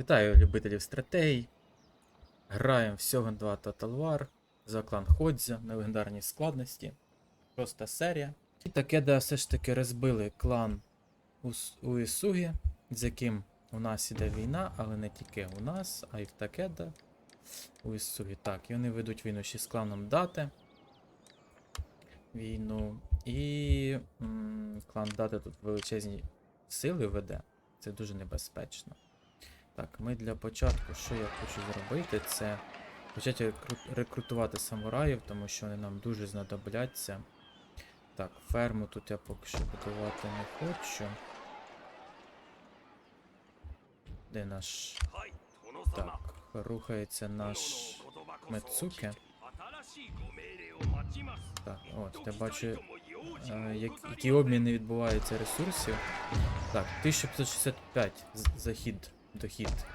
Вітаю любителів стратегій. Граємо в Сьоган 2 Total War за клан Ходзя на легендарній складності. Проста серія. І таке, де все ж таки розбили клан Уісугі, з яким у нас іде війна, але не тільки у нас, а й в Такеда. Уісугі. Так, і вони ведуть війну ще з кланом Дате. Війну. І м, клан Дате тут величезні сили веде. Це дуже небезпечно. Так, ми для початку, що я хочу зробити, це почати рекрутувати самураїв, тому що вони нам дуже знадобляться. Так, ферму тут я поки що будувати не хочу. Де наш. Так, рухається наш Мецуке. Так, от, я бачу, е, які обміни відбуваються ресурсів. Так, 1565 захід, дохід.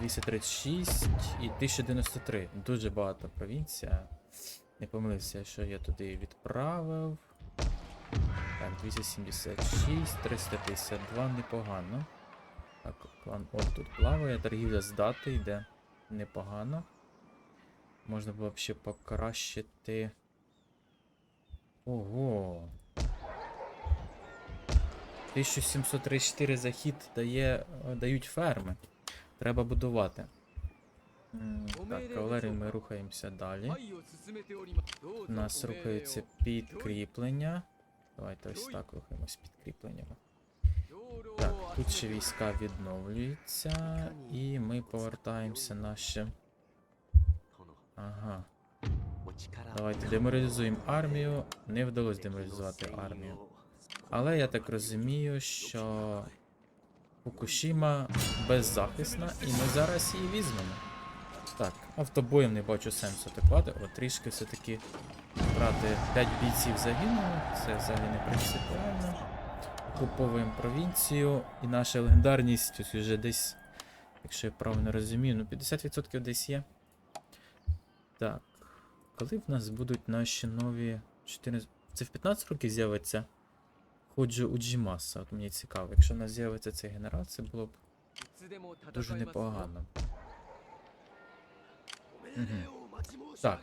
236 і 1093. Дуже багато провінція. Не помилився, що я туди відправив. Так, 276, 352, непогано. Так, клан От тут плаває, торгівля з дати йде непогано. Можна було б ще покращити. Ого. 1734 захід дає, е, дають ферми. Треба будувати. Так, кавалерію ми рухаємося далі. У нас рухаються підкріплення. Давайте ось так рухаємось підкріпленнями. Так, тут ще війська відновлюються, і ми повертаємося на ще. Ага. Давайте деморалізуємо армію. Не вдалося деморалізувати армію. Але я так розумію, що Фукушіма беззахисна, і ми зараз її візьмемо. Так, автобоєм не бачу сенсу атакувати. О, трішки все-таки брати 5 бійців загинуло. Це взагалі не принципіально. Окуповуємо провінцію, і наша легендарність ось вже десь, якщо я правильно розумію, ну 50% десь є. Так. Коли в нас будуть наші нові 14. Це в 15 років з'явиться Ходжу Уджімаса. От мені цікаво. Якщо нас з'явиться цей генерал, це було б дуже непогано. Так.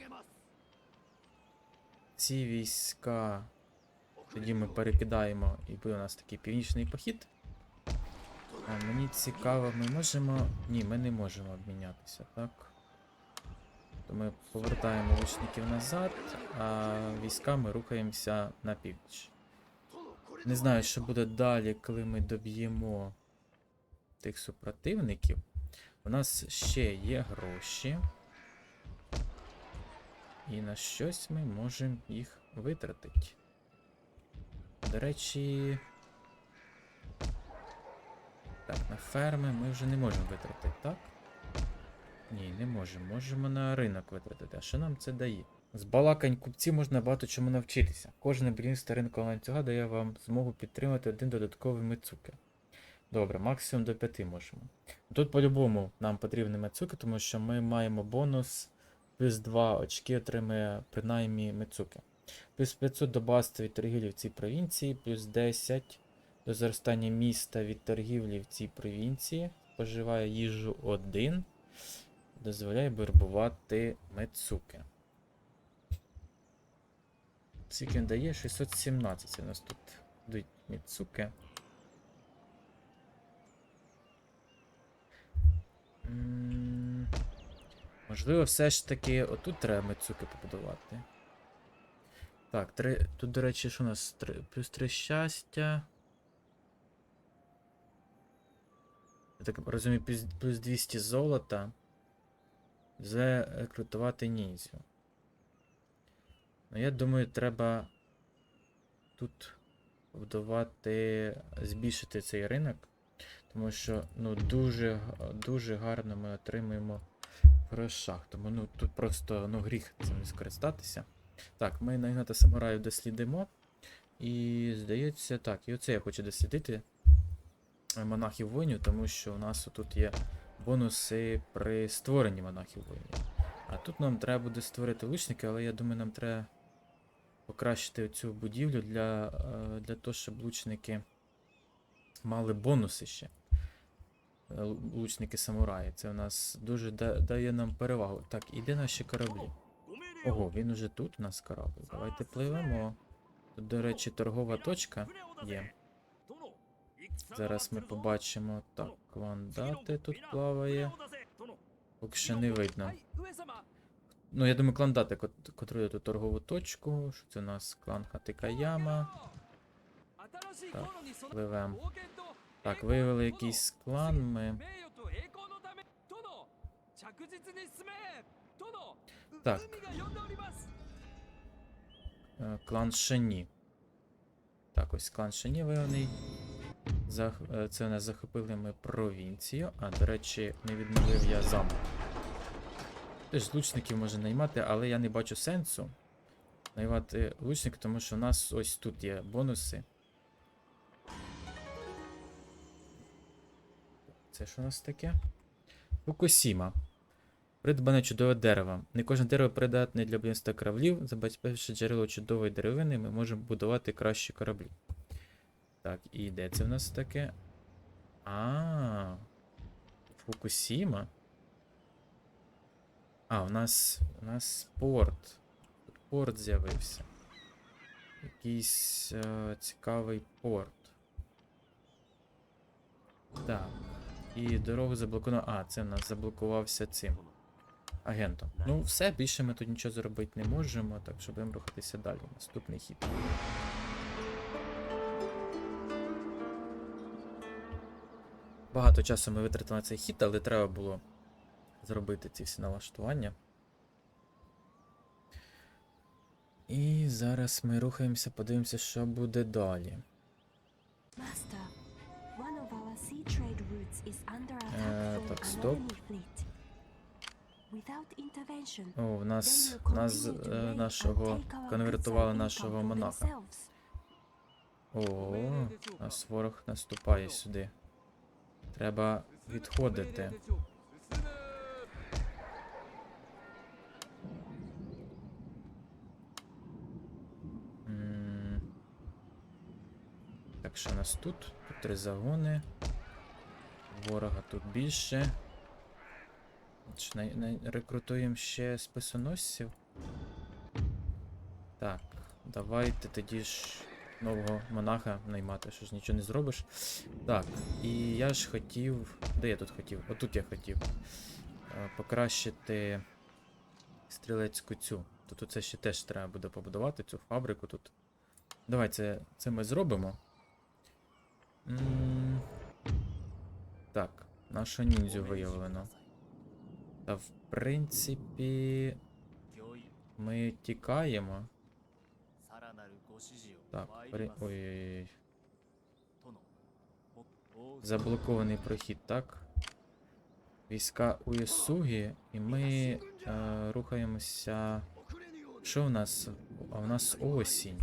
Ці війська. Тоді ми перекидаємо і буде у нас такий північний похід. А мені цікаво, ми можемо. Ні, ми не можемо обмінятися, так? То ми повертаємо лучників назад, а військами рухаємося на північ. Не знаю, що буде далі, коли ми доб'ємо тих супротивників. У нас ще є гроші. І на щось ми можемо їх витратити. До речі. Так, на ферми ми вже не можемо витратити, так? Ні, не можемо. Можемо на ринок витратити. А що нам це дає? З балакань купців можна багато чому навчитися. Кожне будівництво ринкового ланцюга дає вам змогу підтримати один додатковий мицуки. Добре, максимум до 5 можемо. Тут по-любому нам потрібні мицуки, тому що ми маємо бонус плюс 2 очки отримує принаймні мицуки. Плюс 500 до багатства від торгівлі в цій провінції, плюс 10 до зростання міста від торгівлі в цій провінції. Споживає їжу 1. Дозволяє вербувати мецуки. Скільки він дає? 617. Це у нас тут йдуть міцуки. Можливо, все ж таки отут треба мицуки побудувати. Так, три... тут, до речі, що у нас? Три... Плюс 3 щастя. Я так розумію, плюс, плюс 200 золота. Зарекрутувати ніндзю. Ну, я думаю, треба тут будувати, збільшити цей ринок. Тому що ну, дуже, дуже гарно ми отримуємо грошах. Тому ну, тут просто ну, гріх цим не скористатися. Так, ми нагнати самураїв дослідимо. І здається, так, і оце я хочу дослідити монахів воїнів, тому що у нас тут є бонуси при створенні монахів воїнів. А тут нам треба буде створити лучники, але я думаю, нам треба покращити цю будівлю для, е, для того, щоб лучники мали бонуси ще. е, лучники самураї. Це у нас дуже дає нам перевагу. Так, іде наші кораблі. Ого, він уже тут у нас корабль. Давайте пливемо. Тут, до речі, торгова точка є. Зараз ми побачимо. Так, кландати тут плаває. Поки що не видно. Ну, я думаю, кландати кот- контролює ту торгову точку. Що це у нас клан Хатикаяма. Так, пливем. Так, виявили якийсь клан. Ми. Так. е, Клан Шені. Так, ось клан Шені виявлений. Е, Це нас захопили ми провінцію. А, до речі, не відновив я замок. Теж лучників можна наймати, але я не бачу сенсу наймати лучник, тому що у нас ось тут є бонуси. Це що у нас таке? Фукусіма. Придбане чудове дерево. Не кожне дерево придатне для будівництва кораблів. Забезпечивши джерело чудової деревини, ми можемо будувати кращі кораблі. Так, і де це в нас таке? А. Фукусіма. А, у нас. У нас порт. Тут порт з'явився. Якийсь е, цікавий порт. Так. І дорогу заблоковано. А, це в нас заблокувався цим агентом. Ну, все, більше ми тут нічого зробити не можемо, так що будемо рухатися далі. Наступний хід. Багато часу ми витратили на цей хід, але треба було зробити ці всі налаштування. І зараз ми рухаємося, подивимося, що буде далі. Е, так, стоп. О, в нас, нас е, нашого конвертували нашого монаха. О, нас ворог наступає сюди. Треба відходити. Що у нас тут? Тут три загони. Ворога тут більше. Рекрутуємо ще списоносців? Так, давайте тоді ж нового монаха наймати, що ж нічого не зробиш. Так, і я ж хотів. Де я тут хотів? Отут я хотів. е, Покращити стрілецьку цю. Тут це ще теж треба буде побудувати, цю фабрику тут. Давай це, це ми зробимо. Так, нашу ніндзю виявлено. Та в принципі. Ми тікаємо. Так, при... ой-ой-ой. Заблокований прохід, так? Війська Уєсугі, і ми е, рухаємося. Що у нас? А у нас осінь.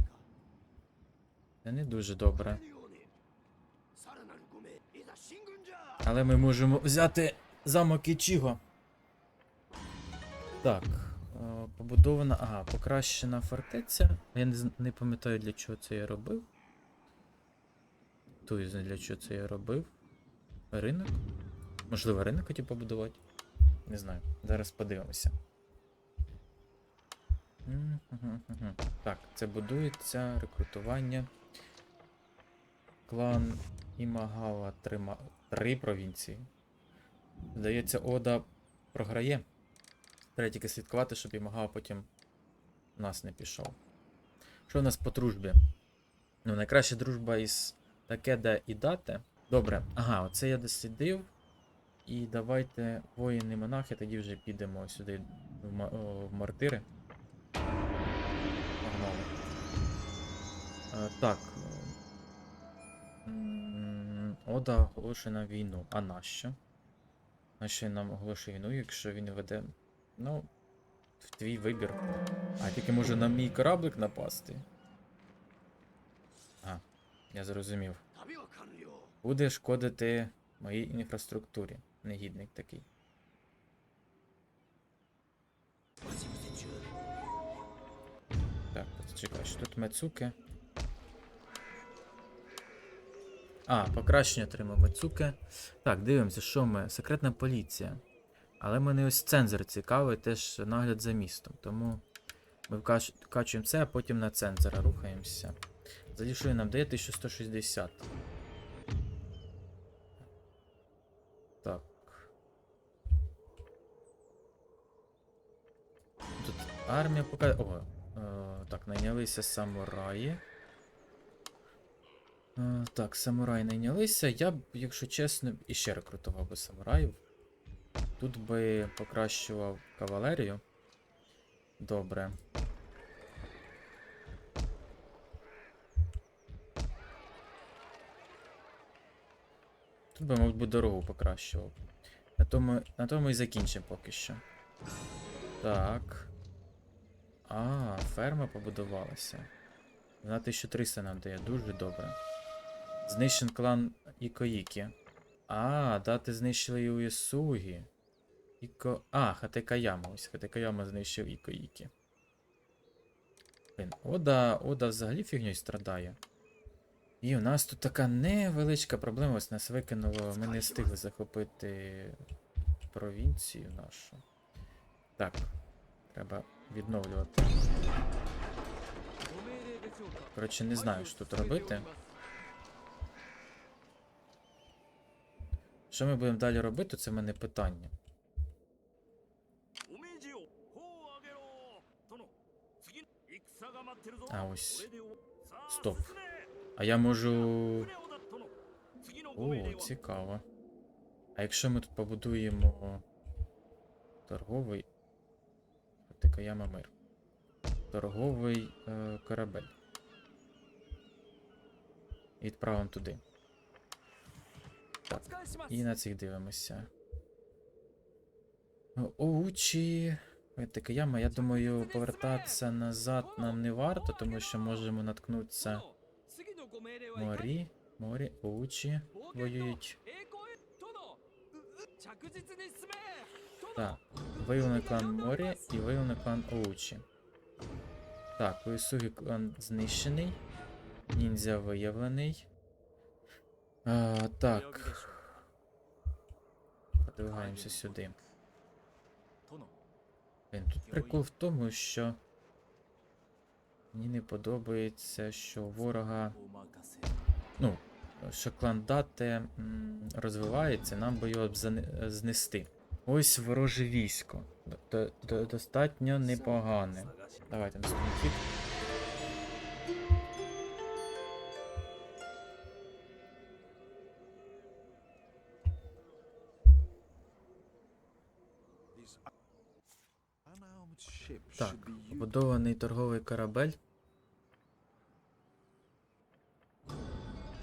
Це не дуже добре. Але ми можемо взяти замок Ічіго. Так. е, Побудована. Ага, покращена фортеця. Я не, не пам'ятаю, для чого це я робив. І для чого це я робив. Ринок? Можливо, ринок хотів побудувати. Не знаю. Зараз подивимося. Так, це будується, рекрутування. Клан Імагава трима... три провінції. Здається, Ода програє. Треба тільки слідкувати, щоб Імагава потім в нас не пішов. Що у нас по дружбі? Ну, найкраща дружба із Такеда і Дате. Добре, ага, оце я дослідив. І давайте воїни монахи, тоді вже підемо сюди в, в мартири. Е, так. Ода оголошує нам війну. А нащо? Нащо нам оголошує війну, якщо він веде. Ну, в твій вибір. А тільки може на мій кораблик напасти. А, я зрозумів. Буде шкодити моїй інфраструктурі. Негідник такий. Так, чекай, що тут Мецуки. А, покращення отримав Мицуке. Так, дивимося, що ми. Секретна поліція. Але мене ось цензор цікавий, теж нагляд за містом. Тому ми вкач- вкачуємо це, а потім на цензора рухаємося. Взагалі, що він нам дає 1160. Так. Тут армія пока. О, е, так, найнялися самураї. Е, так, самураї найнялися. Я б, якщо чесно, іще рекрутував би самураїв. Тут би покращував кавалерію. Добре. Тут би, мабуть, дорогу покращував. На тому, на тому і закінчимо поки що. Так. А, ферма побудувалася. Вона 1300 нам дає, дуже добре. Знищен клан Ікоїкі. А, дати знищили і. Іко. А, Хатекаяма. Ось Хатекаяма знищив Ікоїкі. Блін, Ода, Ода взагалі фігньою страдає. І у нас тут така невеличка проблема. Ось нас викинуло. Ми не встигли захопити провінцію нашу. Так. Треба відновлювати. Коротше, не знаю, що тут робити. Що ми будемо далі робити, це в мене питання. А ось. Стоп. А я можу. О, цікаво. А якщо ми тут побудуємо торговий. Каяма мир. Торговий е корабель. І відправимо туди. Так, І на цих дивимося. Е, оучі. Така яма. Я думаю, повертатися назад нам не варто, тому що можемо наткнутися. Морі, морі, оучі воюють. Так, виявлений клан морі і виявлений клан оучі. Так, Уісугі клан знищений. Ніндзя виявлений. А, Так. Подвигаємося сюди. Блин, тут прикол в тому, що. Мені не подобається, що ворога. Ну, що клан розвивається, нам би його знести. Ось вороже військо. Д -д -д Достатньо непогане. Давайте наступний хід. Так, побудований торговий корабель.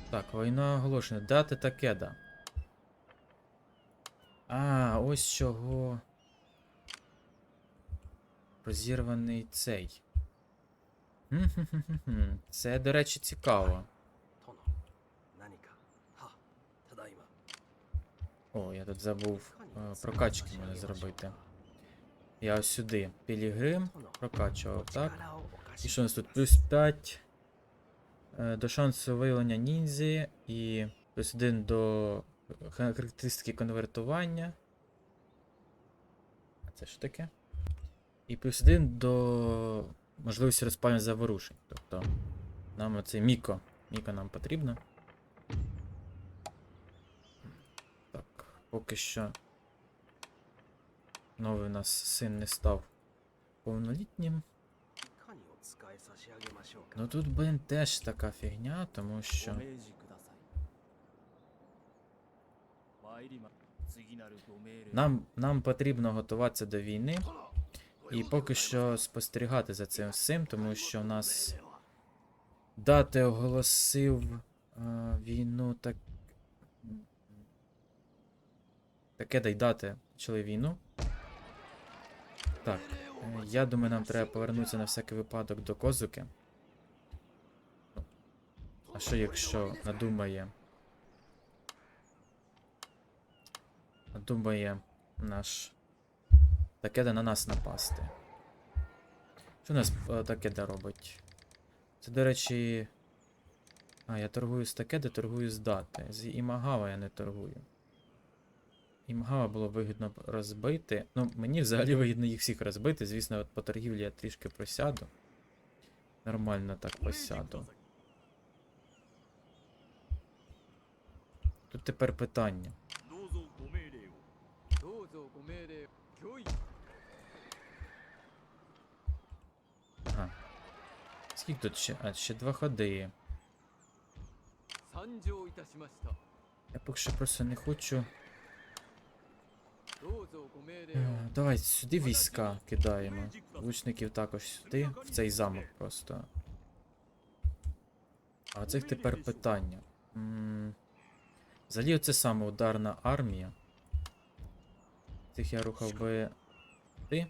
Так, війна оголошена. Дати Такеда. А, ось чого. Розірваний цей. Це, до речі, цікаво. О, я тут забув е, прокачки мене зробити. Я ось сюди. Пілігрим прокачував, так? І що у нас тут? Плюс 5 е, до шансу виявлення ніндзі і плюс 1 до характеристики конвертування. Це що таке? І плюс 1 до можливості розпалення заворушень. Тобто нам оцей Міко. Міко нам потрібно. Так, поки що Новий у нас син не став повнолітнім. Ну тут, блин, теж така фігня, тому що. Нам нам потрібно готуватися до війни і поки що спостерігати за цим всім, тому що у нас дати оголосив е, війну так. Таке дай дати почали війну. Так. Я думаю, нам треба повернутися на всякий випадок до козуки. А що якщо надумає. Надумає наш Такеда на нас напасти. Що у нас е, Такеда робить? Це, до речі. А, я торгую з Такеда, торгую з дати. З Імагава я не торгую. І магава було вигідно розбити. Ну, мені взагалі вигідно їх всіх розбити. Звісно, от по торгівлі я трішки просяду. Нормально так посяду. Тут тепер питання. Ага. Скільки тут ще? А, ще два ходи. Я поки що просто не хочу. Е, давай сюди війська кидаємо. Лучників також сюди, в цей замок просто. А цих тепер питання. М Взагалі оце саме ударна армія. Цих я рухав би. Ти?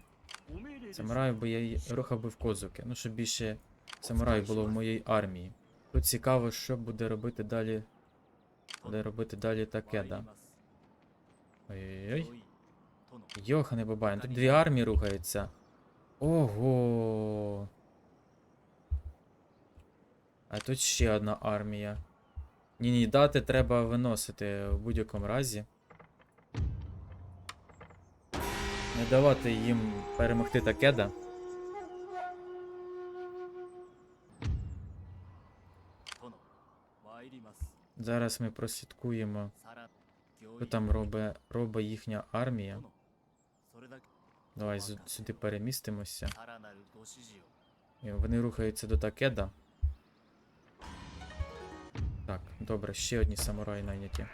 Самураїв би я рухав би в козуки. Ну, щоб більше самураїв було в моїй армії. Тут цікаво, що буде робити далі. Буде робити далі таке, да. Ой-ой-ой. Йохане бабай, тут дві армії рухаються. Ого. А тут ще одна армія. Ні, ні, дати треба виносити в будь-якому разі. Не давати їм перемогти такеда. Зараз ми прослідкуємо, що там робить робить їхня армія. Давай сюди перемістимося. І вони рухаються до такеда. Так, добре, ще одні самураї найняті.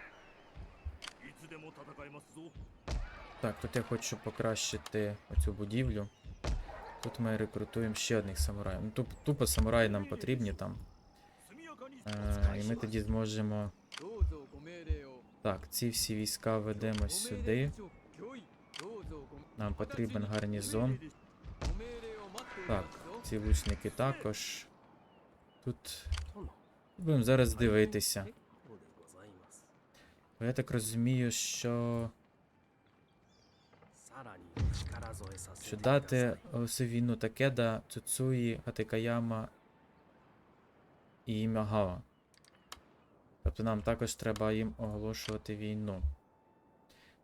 Так, тут я хочу покращити оцю будівлю. Тут ми рекрутуємо ще одних самураїв. Ну, тупо, тупо самураї нам потрібні там. А, І ми тоді зможемо. Так, ці всі війська ведемо сюди. Нам потрібен гарнізон. Так, ці лучники також. Тут. Будемо зараз дивитися. Бо я так розумію, що. Що дати всю війну Такеда, Цуцуї, Атикаяма і Мягава. Тобто нам також треба їм оголошувати війну.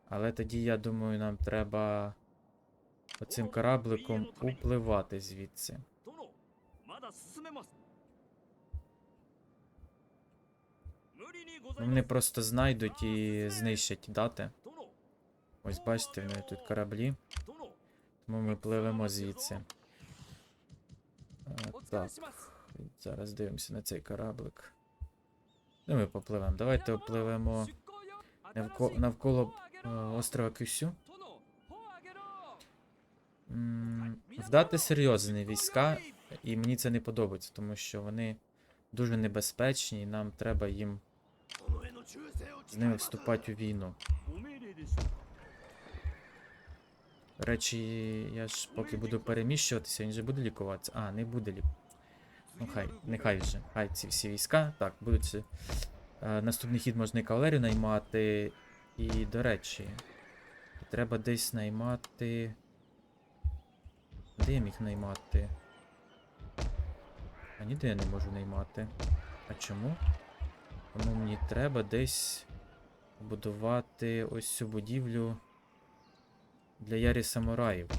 Але тоді, я думаю, нам треба оцим корабликом упливати звідси. Вони просто знайдуть і знищать дати. Ось бачите, в мене тут кораблі. Тому ми пливемо звідси. Е, так. Зараз дивимося на цей кораблик. Ну ми попливемо. Давайте опливемо навколо, навколо острова Кюсю вдати серйозні війська, і мені це не подобається, тому що вони дуже небезпечні, і нам треба їм з ними вступати у війну. Речі, я ж поки буду переміщуватися, він же буде лікуватися. А, не буде лік. Ну хай, нехай вже. Хай ці всі війська. Так, будуть. Е, наступний хід можна і кавалерію наймати. І, до речі, треба десь наймати. Де я міг наймати? А ніде я не можу наймати. А чому? Тому мені треба десь будувати ось цю будівлю для ярі самураїв.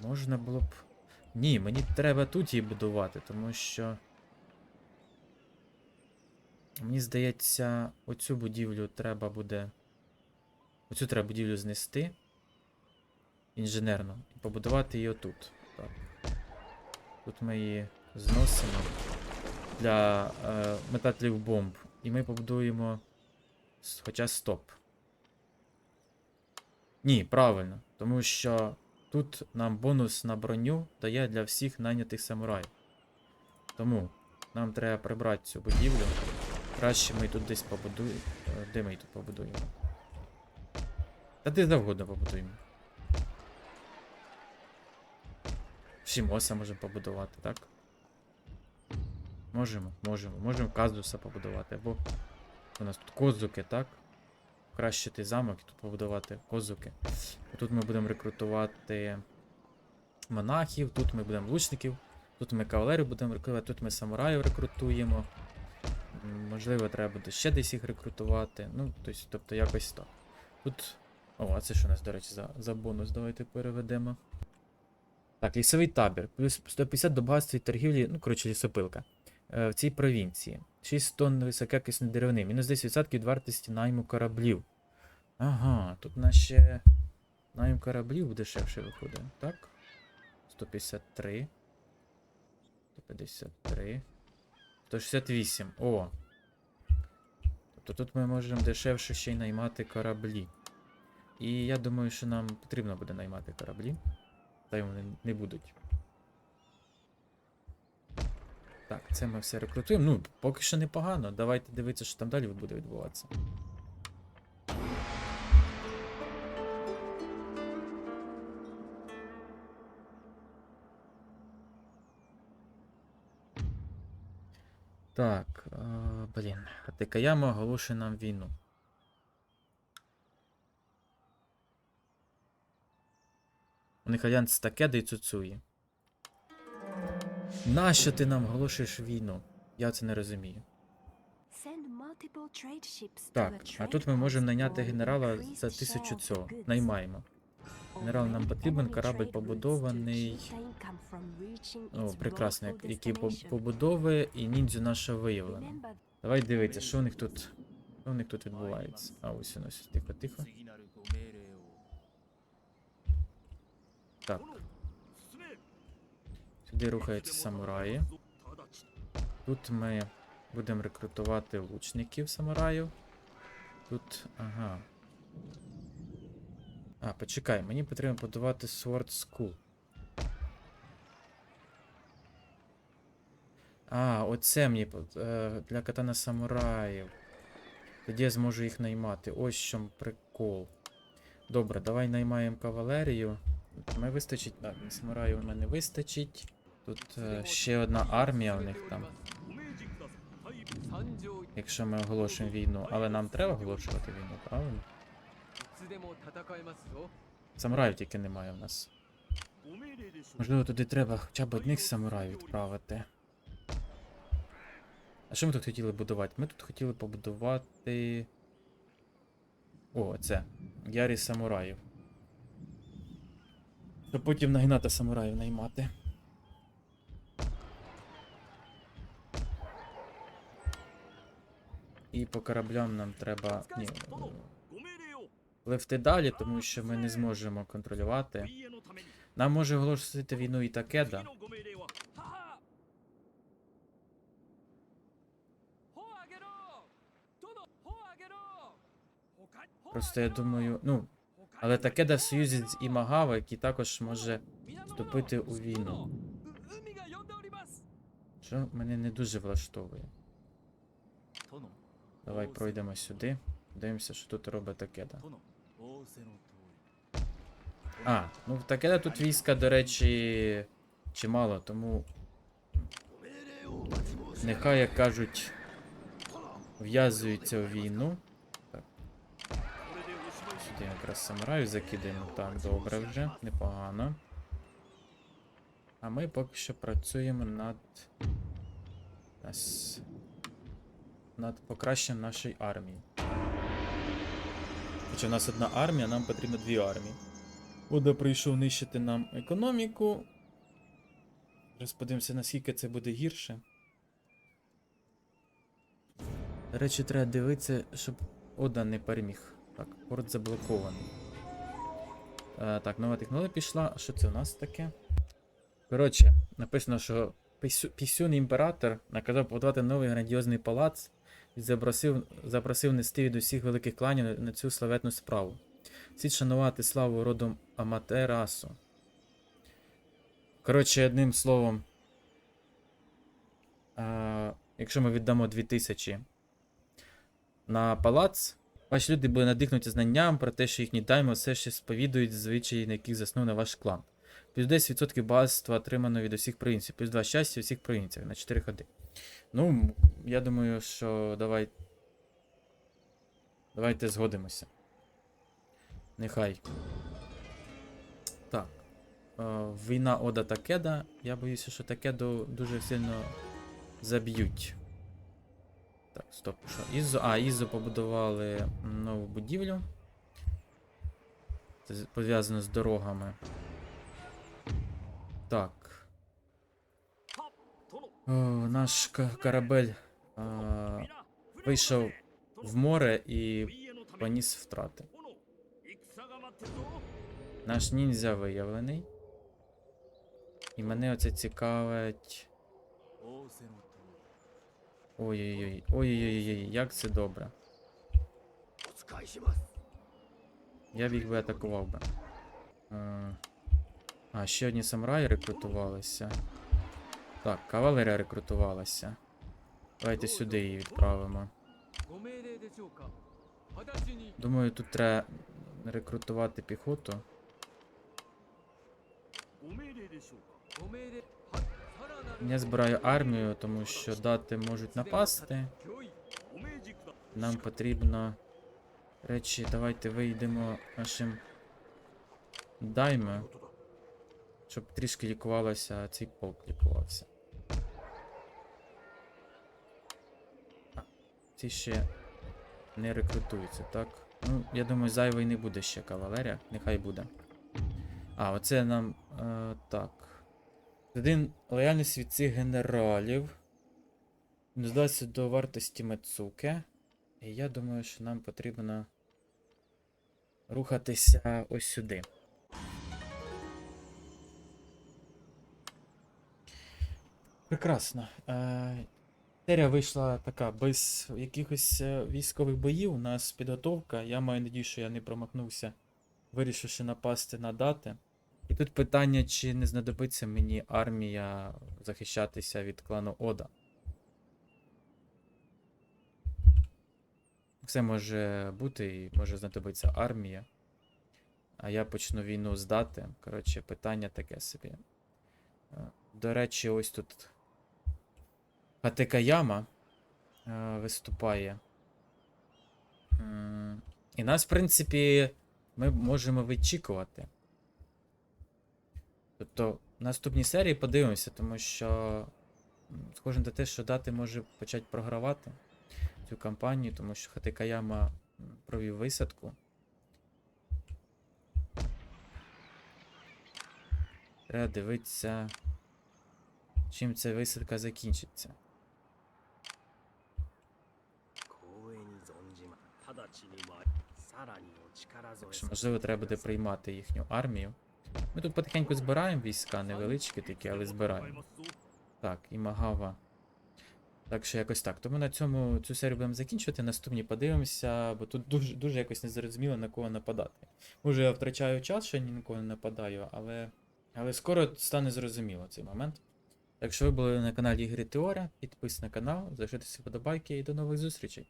Можна було б. Ні, мені треба тут її будувати, тому що. Мені здається, оцю будівлю треба буде. Оцю треба будівлю знести. Інженерно. І побудувати її отут. Так. Тут ми її зносимо для е, метателів бомб. І ми побудуємо. Хоча стоп. Ні, правильно. Тому що тут нам бонус на броню дає для всіх найнятих самураїв. Тому нам треба прибрати цю будівлю. Краще ми тут десь побудуємо. Е, Де ми її тут побудуємо? Та де завгодно побудуємо. Шімоса можемо побудувати, так? Можемо, можемо. Можемо казуса побудувати. Або у нас тут козуки, так? Кращити замок і тут побудувати козуки. Тут ми будемо рекрутувати монахів, тут ми будемо лучників. Тут ми кавалерів будемо рекрутувати, тут ми самураїв рекрутуємо. Можливо, треба буде ще десь їх рекрутувати. Ну, тобто, тобто якось так. Тут. О, а це що у нас, до речі, за, за бонус? Давайте переведемо. Так, лісовий табір. Плюс 150 до багатства і торгівлі, ну, коротше, лісопилка. Е, в цій провінції. 6 тонн високоякісної деревини. Мінус 10% від вартості найму кораблів. Ага, тут на ще найм кораблів дешевше виходить, так? 153. 153. 168. О. Тобто тут ми можемо дешевше ще й наймати кораблі. І я думаю, що нам потрібно буде наймати кораблі. Та й вони не будуть. Так, це ми все рекрутуємо. Ну, поки що непогано. Давайте дивитися, що там далі буде відбуватися. Так, е, блін. Хатикаяма оголошує нам війну. У них альянс Такеда і Цуцуї. Нащо ти нам оголошуєш війну? Я це не розумію. Так, а тут ми можемо найняти генерала за тисячу цього. Наймаємо. Генерал нам потрібен, корабль побудований. О, прекрасно, які побудови і ніндзю наша виявлена. Давай дивитися, що у них тут. Що у них тут відбувається? А ось ось, тихо, тихо. Сюди рухаються самураї. Тут ми будемо рекрутувати лучників самураїв. Тут. Ага. А, почекай, мені потрібно будувати Sword School. А, оце мені е, для катана самураїв. Тоді я зможу їх наймати. Ось чому прикол. Добре, давай наймаємо кавалерію. Ми вистачить. Так, самураїв у мене вистачить. Тут е, ще одна армія в них там. Якщо ми оголошуємо війну, але нам треба оголошувати війну, правильно? Самураїв тільки немає в нас. Можливо, туди треба хоча б одних самураїв відправити. А що ми тут хотіли будувати? Ми тут хотіли побудувати. О, це. Ярі самураїв. Щоб потім нагнати самураїв наймати. І по кораблям нам треба. Ні, Ливти далі, тому що ми не зможемо контролювати. Нам може оголосити війну і такеда. Просто я думаю, ну. Але такеда в союзі з Імагава, який також може вступити у війну. Що мене не дуже влаштовує. Давай пройдемо сюди. Дивимося, що тут робить Такеда. А, ну Такеда тут війська, до речі, чимало, тому. Нехай, як кажуть, в'язуються в війну. Так. Сюди якраз самураю закидаємо. Так, добре вже, непогано. А ми поки що працюємо над. Нас над покращенням нашої армії. Хоча в нас одна армія, нам потрібно дві армії. Ода прийшов нищити нам економіку. Зараз подивимося, наскільки це буде гірше. До речі, треба дивитися, щоб Ода не переміг. Так, порт заблокований. Е, так, нова технологія пішла. А що це у нас таке? Коротше, написано, що пісю- пісюн імператор наказав побудувати новий грандіозний палац і запросив, запросив нести від усіх великих кланів на- цю славетну справу. Слід шанувати славу родом Аматерасу. Коротше, одним словом. А, якщо ми віддамо 2000 на палац, ваші люди були надихнуті знанням про те, що їхні дайми все ще сповідують звичаї, на яких заснув на ваш клан. Плюс 10% багатства отримано від усіх провінцій, плюс 2 щастя у всіх провінціях на 4 ходи. Ну, я думаю, що давай. Давайте згодимося. Нехай. Так. війна Ода Такеда. Я боюся, що Такеду дуже сильно заб'ють. Так, стоп, що? Ізо. А, Ізо побудували нову будівлю. Це пов'язано з дорогами. Так. О, наш корабель а, вийшов в море і поніс втрати. Наш ніндзя виявлений. І мене оце цікавить. Ой-ой-ой, ой-ой-ой, як це добре. Я б їх би атакував би. Е, а, ще одні самураї рекрутувалися. Так, кавалерія рекрутувалася. Давайте сюди її відправимо. Думаю, тут треба рекрутувати піхоту. Я збираю армію, тому що дати можуть напасти. Нам потрібно речі, давайте вийдемо нашим дайме, щоб трішки лікувалося, а цей полк лікувався. Ці ще не рекрутуються, так? Ну, я думаю, зайвий не буде ще кавалерія, нехай буде. А, оце нам. Е, так. Один лояльність від цих генералів. Не здасться до вартості Мецуке. І я думаю, що нам потрібно рухатися ось сюди. Прекрасно. Е, серія вийшла така без якихось е, військових боїв. У нас підготовка. Я маю надію, що я не промахнувся, вирішивши напасти на дати. І тут питання, чи не знадобиться мені армія захищатися від клану Ода. Все може бути і може знадобиться армія. А я почну війну з дати. Коротше, питання таке собі. Е, До речі, ось тут Хатекаяма е, виступає. І нас, в принципі, ми можемо вичікувати. Тобто, в наступній серії подивимося, тому що схоже на те, що дати може почати програвати цю кампанію, тому що Хатекаяма м, провів висадку. Треба дивитися, чим ця висадка закінчиться. Так можливо, треба буде приймати їхню армію. Ми тут потихеньку збираємо війська, невеличкі такі, але збираємо. Так, і Магава. Так що якось так. Тому на цьому цю серію будемо закінчувати. Наступні подивимося, бо тут дуже, дуже якось незрозуміло на кого нападати. Може, я втрачаю час, що ні на кого не нападаю, але, але скоро стане зрозуміло цей момент. Так що ви були на каналі Ігри Теорія, підписуйтесь на канал, залишайтеся вподобайки і до нових зустрічей.